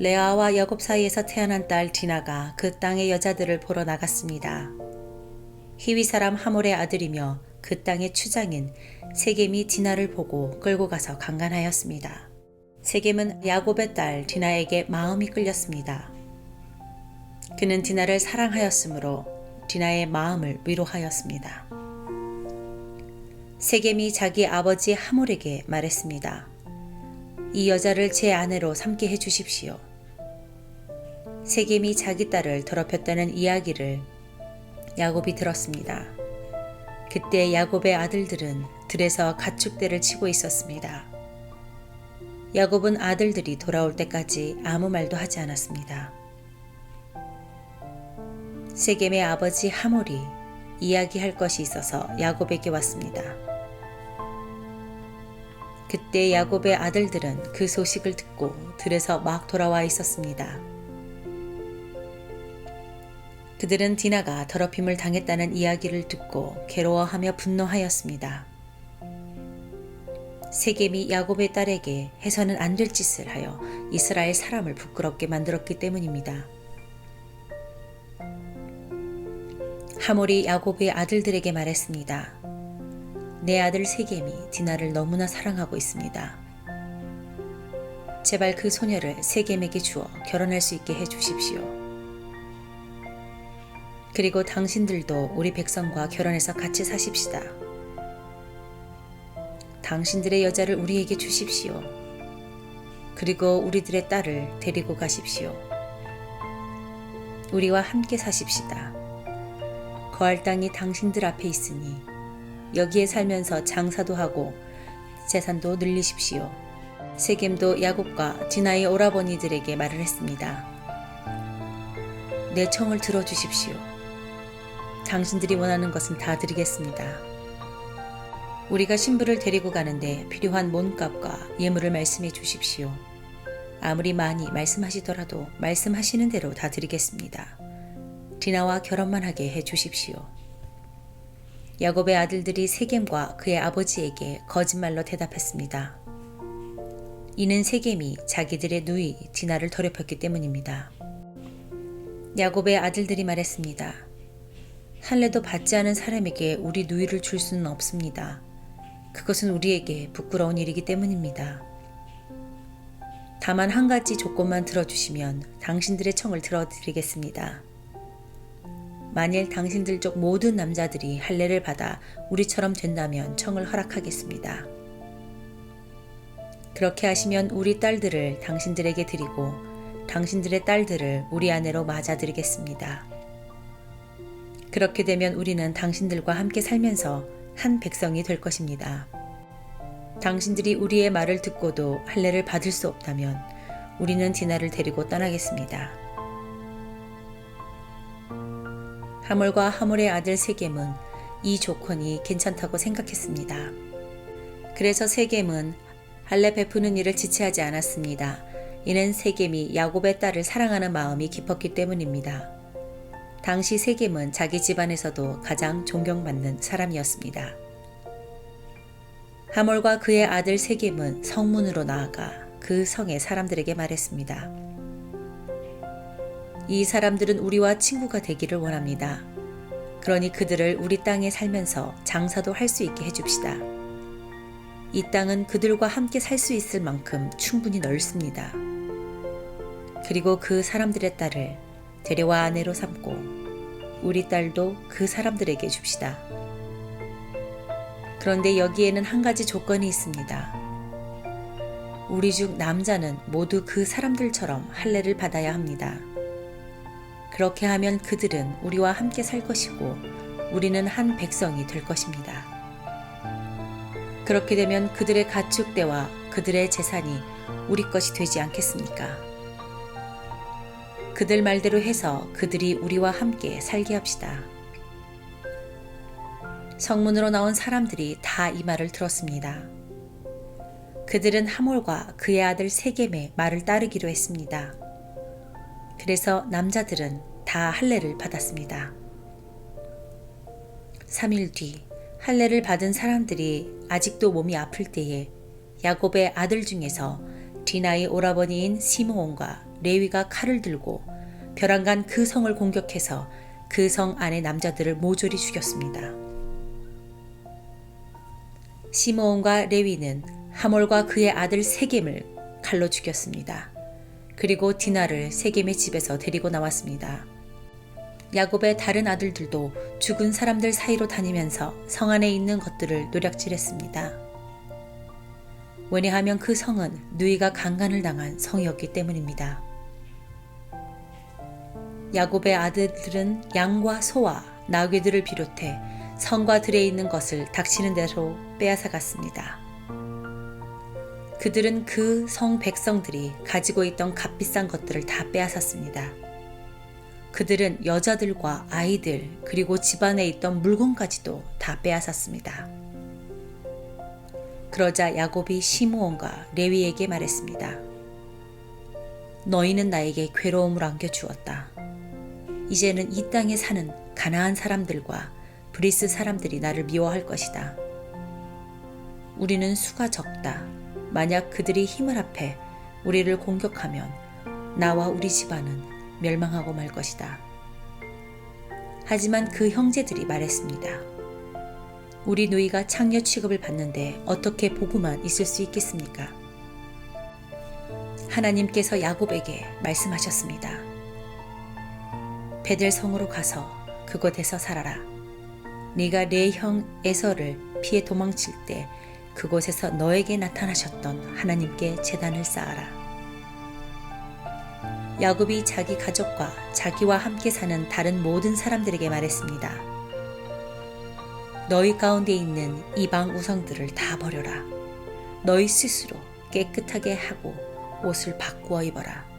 레아와 야곱 사이에서 태어난 딸 디나가 그 땅의 여자들을 보러 나갔습니다. 히위 사람 하몰의 아들이며 그 땅의 추장인 세겜이 디나를 보고 끌고 가서 강간하였습니다. 세겜은 야곱의 딸 디나에게 마음이 끌렸습니다. 그는 디나를 사랑하였으므로 디나의 마음을 위로하였습니다. 세겜이 자기 아버지 하몰에게 말했습니다. 이 여자를 제 아내로 삼게 해 주십시오. 세겜이 자기 딸을 더럽혔다는 이야기를 야곱이 들었습니다. 그때 야곱의 아들들은 들에서 가축대를 치고 있었습니다. 야곱은 아들들이 돌아올 때까지 아무 말도 하지 않았습니다. 세겜의 아버지 하몰이 이야기할 것이 있어서 야곱에게 왔습니다. 그때 야곱의 아들들은 그 소식을 듣고 들에서 막 돌아와 있었습니다. 그들은 디나가 더럽힘을 당했다는 이야기를 듣고 괴로워하며 분노하였습니다. 세겜이 야곱의 딸에게 해서는 안 될 짓을 하여 이스라엘 사람을 부끄럽게 만들었기 때문입니다. 하몰이 야곱의 아들들에게 말했습니다. 내 아들 세겜이 디나를 너무나 사랑하고 있습니다. 제발 그 소녀를 세겜에게 주어 결혼할 수 있게 해 주십시오. 그리고 당신들도 우리 백성과 결혼해서 같이 사십시다. 당신들의 여자를 우리에게 주십시오. 그리고 우리들의 딸을 데리고 가십시오. 우리와 함께 사십시다. 거할 땅이 당신들 앞에 있으니 여기에 살면서 장사도 하고 재산도 늘리십시오. 세겜도 야곱과 디나의 오라버니들에게 말을 했습니다. 내 청을 들어주십시오. 당신들이 원하는 것은 다 드리겠습니다. 우리가 신부를 데리고 가는데 필요한 몸값과 예물을 말씀해 주십시오. 아무리 많이 말씀하시더라도 말씀하시는 대로 다 드리겠습니다. 디나와 결혼만 하게 해 주십시오. 야곱의 아들들이 세겜과 그의 아버지에게 거짓말로 대답했습니다. 이는 세겜이 자기들의 누이 디나를 더럽혔기 때문입니다. 야곱의 아들들이 말했습니다. 할례도 받지 않은 사람에게 우리 누이를 줄 수는 없습니다. 그것은 우리에게 부끄러운 일이기 때문입니다. 다만 한 가지 조건만 들어주시면 당신들의 청을 들어드리겠습니다. 만일 당신들 쪽 모든 남자들이 할례를 받아 우리처럼 된다면 청을 허락하겠습니다. 그렇게 하시면 우리 딸들을 당신들에게 드리고 당신들의 딸들을 우리 아내로 맞아드리겠습니다. 그렇게 되면 우리는 당신들과 함께 살면서 한 백성이 될 것입니다. 당신들이 우리의 말을 듣고도 할례를 받을 수 없다면 우리는 디나를 데리고 떠나겠습니다. 하몰과 하몰의 아들 세겜은 이 조건이 괜찮다고 생각했습니다. 그래서 세겜은 할례 베푸는 일을 지체하지 않았습니다. 이는 세겜이 야곱의 딸을 사랑하는 마음이 깊었기 때문입니다. 당시 세겜은 자기 집안에서도 가장 존경받는 사람이었습니다. 하몰과 그의 아들 세겜은 성문으로 나아가 그 성의 사람들에게 말했습니다. 이 사람들은 우리와 친구가 되기를 원합니다. 그러니 그들을 우리 땅에 살면서 장사도 할 수 있게 해줍시다. 이 땅은 그들과 함께 살 수 있을 만큼 충분히 넓습니다. 그리고 그 사람들의 딸을 데려와 아내로 삼고 우리 딸도 그 사람들에게 줍시다. 그런데 여기에는 한 가지 조건이 있습니다. 우리 중 남자는 모두 그 사람들처럼 할례를 받아야 합니다. 그렇게 하면 그들은 우리와 함께 살 것이고 우리는 한 백성이 될 것입니다. 그렇게 되면 그들의 가축대와 그들의 재산이 우리 것이 되지 않겠습니까? 그들 말대로 해서 그들이 우리와 함께 살게 합시다. 성문으로 나온 사람들이 다 이 말을 들었습니다. 그들은 하몰과 그의 아들 세겜의 말을 따르기로 했습니다. 그래서 남자들은 다 할례를 받았습니다. 3일 뒤 할례를 받은 사람들이 아직도 몸이 아플 때에 야곱의 아들 중에서 디나의 오라버니인 시므온과 레위가 칼을 들고 벼랑간 그 성을 공격해서 그 성 안의 남자들을 모조리 죽였습니다. 시므온과 레위는 하몰과 그의 아들 세겜을 칼로 죽였습니다. 그리고 디나를 세겜의 집에서 데리고 나왔습니다. 야곱의 다른 아들들도 죽은 사람들 사이로 다니면서 성 안에 있는 것들을 노략질했습니다. 왜냐하면 그 성은 누이가 강간을 당한 성이었기 때문입니다. 야곱의 아들들은 양과 소와 나귀들을 비롯해 성과 들에 있는 것을 닥치는 대로 빼앗아 갔습니다. 그들은 그 성 백성들이 가지고 있던 값비싼 것들을 다 빼앗았습니다. 그들은 여자들과 아이들 그리고 집안에 있던 물건까지도 다 빼앗았습니다. 그러자 야곱이 시므온과 레위에게 말했습니다. 너희는 나에게 괴로움을 안겨주었다. 이제는 이 땅에 사는 가나안 사람들과 브리스 사람들이 나를 미워할 것이다. 우리는 수가 적다. 만약 그들이 힘을 합해 우리를 공격하면 나와 우리 집안은 멸망하고 말 것이다. 하지만 그 형제들이 말했습니다. 우리 누이가 창녀 취급을 받는데 어떻게 보고만 있을 수 있겠습니까? 하나님께서 야곱에게 말씀하셨습니다. 베델 성으로 가서 그곳에서 살아라. 네가 내 형 에서를 피해 도망칠 때 그곳에서 너에게 나타나셨던 하나님께 재단을 쌓아라. 야곱이 자기 가족과 자기와 함께 사는 다른 모든 사람들에게 말했습니다. 너희 가운데 있는 이방 우상들을 다 버려라. 너희 스스로 깨끗하게 하고 옷을 바꾸어 입어라.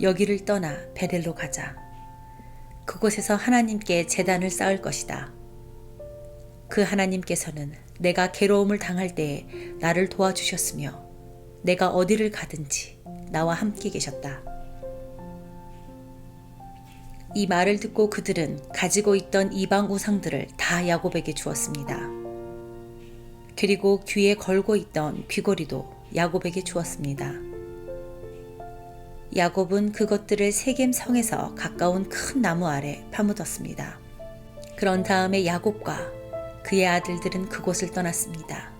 여기를 떠나 베델로 가자. 그곳에서 하나님께 재단을 쌓을 것이다. 그 하나님께서는 내가 괴로움을 당할 때에 나를 도와주셨으며 내가 어디를 가든지 나와 함께 계셨다. 이 말을 듣고 그들은 가지고 있던 이방 우상들을 다 야곱에게 주었습니다. 그리고 귀에 걸고 있던 귀걸이도 야곱에게 주었습니다. 야곱은 그것들을 세겜 성에서 가까운 큰 나무 아래 파묻었습니다. 그런 다음에 야곱과 그의 아들들은 그곳을 떠났습니다.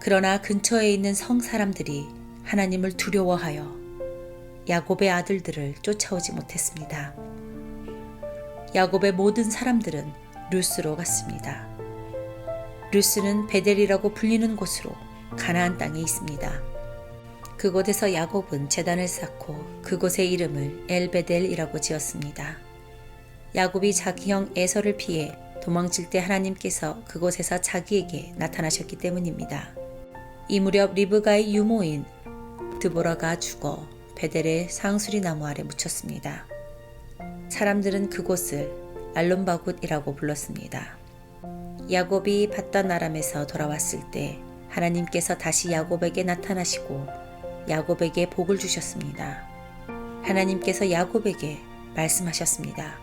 그러나 근처에 있는 성 사람들이 하나님을 두려워하여 야곱의 아들들을 쫓아오지 못했습니다. 야곱의 모든 사람들은 루스로 갔습니다. 루스는 베델이라고 불리는 곳으로 가나안 땅에 있습니다. 그곳에서 야곱은 재단을 쌓고 그곳의 이름을 엘베델이라고 지었습니다. 야곱이 자기 형 에서를 피해 도망칠 때 하나님께서 그곳에서 자기에게 나타나셨기 때문입니다. 이 무렵 리브가의 유모인 드보라가 죽어 베델의 상수리 나무 아래 묻혔습니다. 사람들은 그곳을 알론바굿이라고 불렀습니다. 야곱이 바단 아람에서 돌아왔을 때 하나님께서 다시 야곱에게 나타나시고 야곱에게 복을 주셨습니다. 하나님께서 야곱에게 말씀하셨습니다.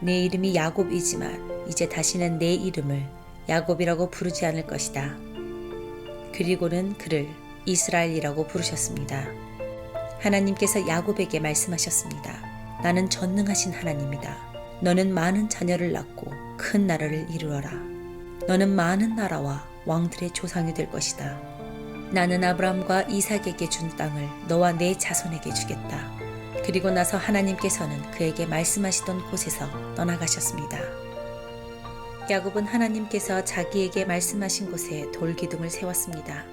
내 이름이 야곱이지만 이제 다시는 내 이름을 야곱이라고 부르지 않을 것이다. 그리고는 그를 이스라엘이라고 부르셨습니다. 하나님께서 야곱에게 말씀하셨습니다. 나는 전능하신 하나님이다. 너는 많은 자녀를 낳고 큰 나라를 이루어라. 너는 많은 나라와 왕들의 조상이 될 것이다. 나는 아브람과 이삭에게 준 땅을 너와 내 자손에게 주겠다. 그리고 나서 하나님께서는 그에게 말씀하시던 곳에서 떠나가셨습니다. 야곱은 하나님께서 자기에게 말씀하신 곳에 돌기둥을 세웠습니다.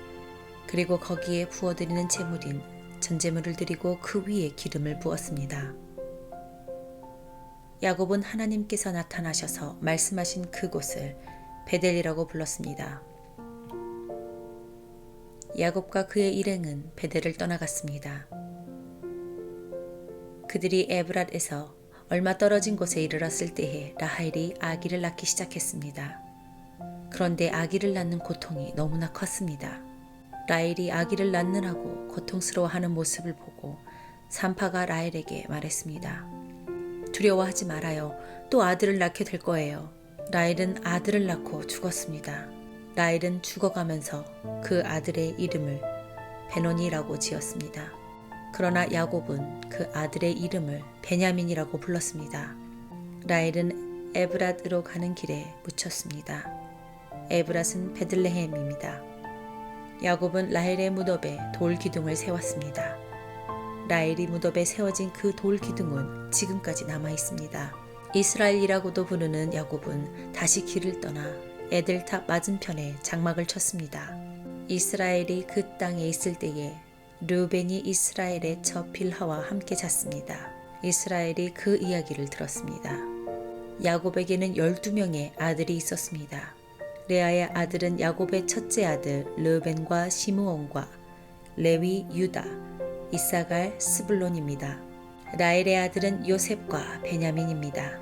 그리고 거기에 부어드리는 제물인 전제물을 드리고 그 위에 기름을 부었습니다. 야곱은 하나님께서 나타나셔서 말씀하신 그곳을 베델이라고 불렀습니다. 야곱과 그의 일행은 베델을 떠나갔습니다. 그들이 에브랏에서 얼마 떨어진 곳에 이르렀을 때에 라하엘이 아기를 낳기 시작했습니다. 그런데 아기를 낳는 고통이 너무나 컸습니다. 라헬이 아기를 낳느라고 고통스러워하는 모습을 보고 산파가 라헬에게 말했습니다. 두려워하지 말아요. 또 아들을 낳게 될 거예요. 라헬은 아들을 낳고 죽었습니다. 라헬은 죽어가면서 그 아들의 이름을 베논이라고 지었습니다. 그러나 야곱은 그 아들의 이름을 베냐민이라고 불렀습니다. 라헬은 에브랏으로 가는 길에 묻혔습니다. 에브랏은 베들레헴입니다. 야곱은 라헬의 무덤에 돌 기둥을 세웠습니다. 라헬이 무덤에 세워진 그 돌 기둥은 지금까지 남아 있습니다. 이스라엘이라고도 부르는 야곱은 다시 길을 떠나 에델탑 맞은편에 장막을 쳤습니다. 이스라엘이 그 땅에 있을 때에 르벤이 이스라엘의 저 빌하와 함께 잤습니다. 이스라엘이 그 이야기를 들었습니다. 야곱에게는 12명의 아들이 있었습니다. 레아의 아들은 야곱의 첫째 아들 르벤과 시므온과 레위, 유다, 이사갈, 스불론입니다. 라헬의 아들은 요셉과 베냐민입니다.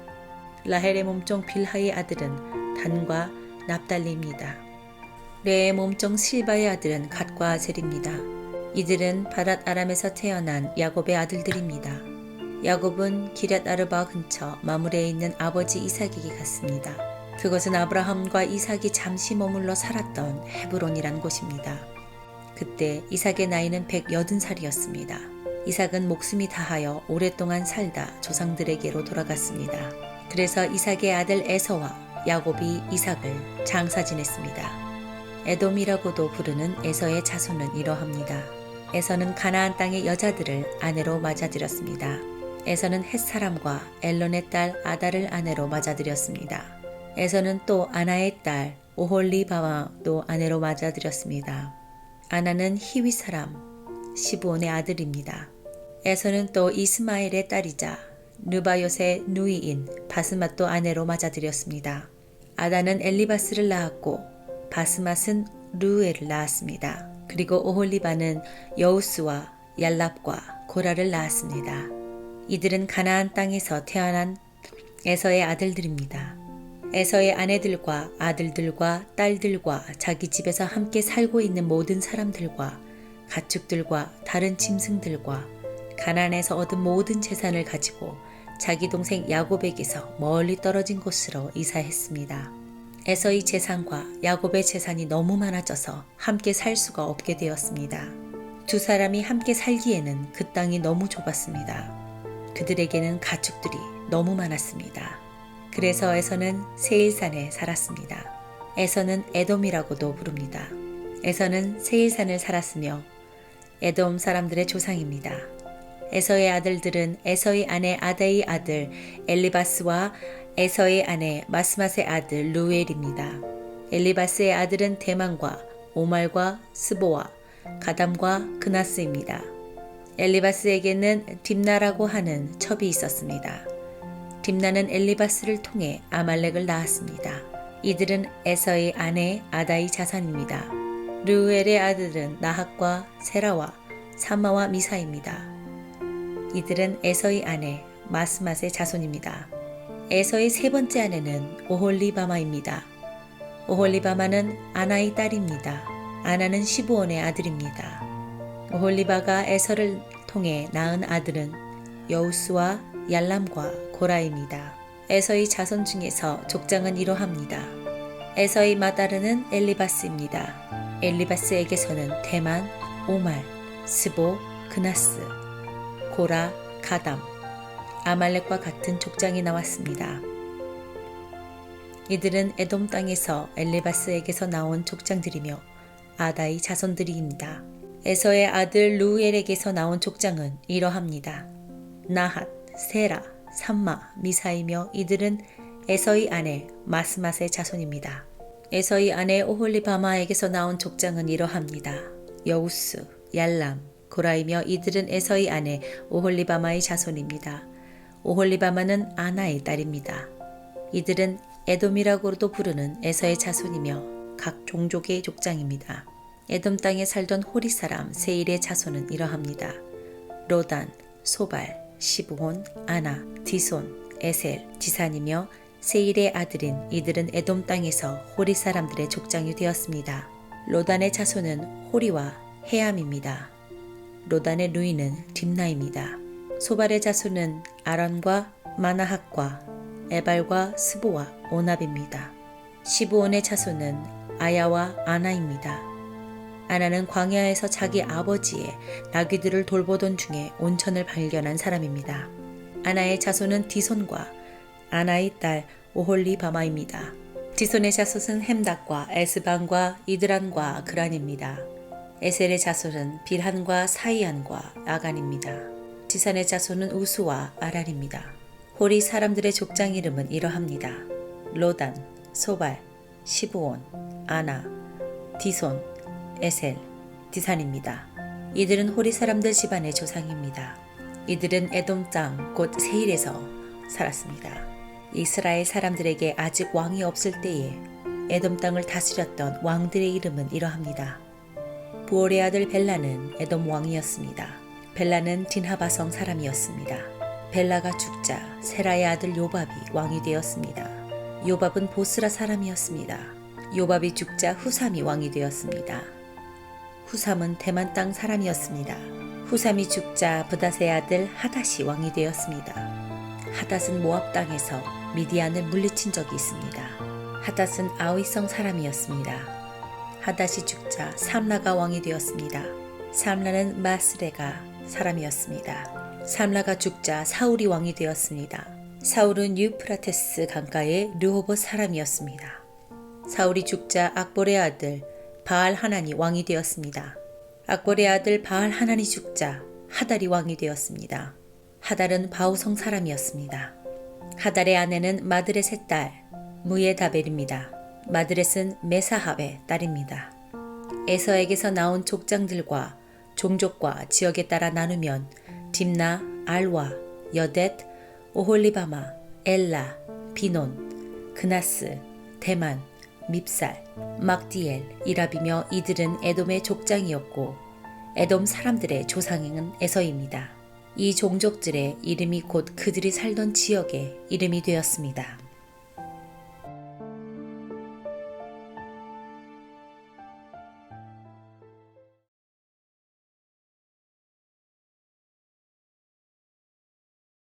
라헬의 몸종 빌하의 아들은 단과 납달리입니다. 레의 몸종 실바의 아들은 갓과 아셀입니다. 이들은 바랏 아람에서 태어난 야곱의 아들들입니다. 야곱은 기럇 아르바 근처 마물에 있는 아버지 이삭에게 갔습니다. 그것은 아브라함과 이삭이 잠시 머물러 살았던 헤브론이란 곳입니다. 그때 이삭의 나이는 180살이었습니다. 이삭은 목숨이 다하여 오랫동안 살다 조상들에게로 돌아갔습니다. 그래서 이삭의 아들 에서와 야곱이 이삭을 장사 지냈습니다. 에돔이라고도 부르는 에서의 자손은 이러합니다. 에서는 가나안 땅의 여자들을 아내로 맞아들였습니다. 에서는 햇사람과 엘론의 딸 아다를 아내로 맞아들였습니다. 에서는 또 아나의 딸 오홀리바와도 아내로 맞아들였습니다. 아나는 히위 사람 시브온의 아들입니다. 에서는 또 이스마엘의 딸이자 느바요의 누이인 바스맛도 아내로 맞아들였습니다. 아다는 엘리바스를 낳았고 바스맛은 르우엘을 낳았습니다. 그리고 오홀리바는 여우스와 얄랍과 고라를 낳았습니다. 이들은 가나안 땅에서 태어난 에서의 아들들입니다. 에서의 아내들과 아들들과 딸들과 자기 집에서 함께 살고 있는 모든 사람들과 가축들과 다른 짐승들과 가난에서 얻은 모든 재산을 가지고 자기 동생 야곱에게서 멀리 떨어진 곳으로 이사했습니다. 에서의 재산과 야곱의 재산이 너무 많아져서 함께 살 수가 없게 되었습니다. 두 사람이 함께 살기에는 그 땅이 너무 좁았습니다. 그들에게는 가축들이 너무 많았습니다. 그래서 에서는 세일산에 살았습니다. 에서는 에돔이라고도 부릅니다. 에서는 세일산을 살았으며 에돔 사람들의 조상입니다. 에서의 아들들은 에서의 아내 아다의 아들 엘리바스와 에서의 아내 마스맛의 아들 루엘입니다. 엘리바스의 아들은 대만과 오말과 스보와 가담과 그나스입니다. 엘리바스에게는 딥나라고 하는 첩이 있었습니다. 딥나는 엘리바스를 통해 아말렉을 낳았습니다. 이들은 에서의 아내 아다의 자산입니다. 르우엘의 아들은 나학과 세라와 사마와 미사입니다. 이들은 에서의 아내 마스맛의 자손입니다. 에서의 세 번째 아내는 오홀리바마입니다. 오홀리바마는 아나의 딸입니다. 아나는 시부온의 아들입니다. 오홀리바가 에서를 통해 낳은 아들은 여우스와 얄람과 고라입니다. 에서의 자손 중에서 족장은 이러합니다. 에서의 마다르는 엘리바스입니다. 엘리바스에게서는 대만, 오말, 스보, 그나스, 고라, 가담, 아말렉과 같은 족장이 나왔습니다. 이들은 에돔 땅에서 엘리바스에게서 나온 족장들이며 아다의 자손들이입니다. 에서의 아들 루엘에게서 나온 족장은 이러합니다. 나핫, 세라, 삼마, 미사이며 이들은 에서의 아내 마스맛의 자손입니다. 에서의 아내 오홀리바마에게서 나온 족장은 이러합니다. 여우스, 얄람, 고라이며 이들은 에서의 아내 오홀리바마의 자손입니다. 오홀리바마는 아나의 딸입니다. 이들은 에돔이라고도 부르는 에서의 자손이며 각 종족의 족장입니다. 에돔 땅에 살던 호리 사람 세일의 자손은 이러합니다. 로단, 소발, 시브온, 아나, 디손, 에셀, 지산이며 세일의 아들인 이들은 에돔 땅에서 호리 사람들의 족장이 되었습니다. 로단의 자손은 호리와 헤암입니다. 로단의 누이는 딥나입니다. 소발의 자손은 아란과 마나핫과 에발과 스보와 오납입니다. 시브온의 자손은 아야와 아나입니다. 아나는 광야에서 자기 아버지의 나귀들을 돌보던 중에 온천을 발견한 사람입니다. 아나의 자손은 디손과 아나의 딸 오홀리바마입니다. 디손의 자손은 햄닥과 에스반과 이드란과 그란입니다. 에셀의 자손은 빌한과 사이안과 아간입니다. 디산의 자손은 우수와 아란입니다. 호리 사람들의 족장 이름은 이러합니다. 로단, 소발, 시브온, 아나, 디손, 에셀, 디산입니다. 이들은 호리 사람들 집안의 조상입니다. 이들은 에돔 땅 곧 세일에서 살았습니다. 이스라엘 사람들에게 아직 왕이 없을 때에 에돔 땅을 다스렸던 왕들의 이름은 이러합니다. 부올의 아들 벨라는 에돔 왕이었습니다. 벨라는 딘하바성 사람이었습니다. 벨라가 죽자 세라의 아들 요밥이 왕이 되었습니다. 요밥은 보스라 사람이었습니다. 요밥이 죽자 후삼이 왕이 되었습니다. 후삼은 대만 땅 사람이었습니다. 후삼이 죽자 브닷의 아들 하닷이 왕이 되었습니다. 하닷은 모압 땅에서 미디안을 물리친 적이 있습니다. 하닷은 아위성 사람이었습니다. 하닷이 죽자 삼라가 왕이 되었습니다. 삼라는 마스레가 사람이었습니다. 삼라가 죽자 사울이 왕이 되었습니다. 사울은 유프라테스 강가의 르호보 사람이었습니다. 사울이 죽자 악볼의 아들 바알 하나니 왕이 되었습니다. 악볼의 아들 바알 하나니 죽자 하달이 왕이 되었습니다. 하달은 바우성 사람이었습니다. 하달의 아내는 마드렛의 딸 무예 다벨입니다. 마드렛은 메사합의 딸입니다. 에서에게서 나온 족장들과 종족과 지역에 따라 나누면 딥나, 알와, 여댓, 오홀리바마, 엘라, 비논, 그나스, 대만, 밉살, 막디엘, 이랍이며 이들은 에돔의 족장이었고 에돔 사람들의 조상은 에서입니다. 이 종족들의 이름이 곧 그들이 살던 지역의 이름이 되었습니다.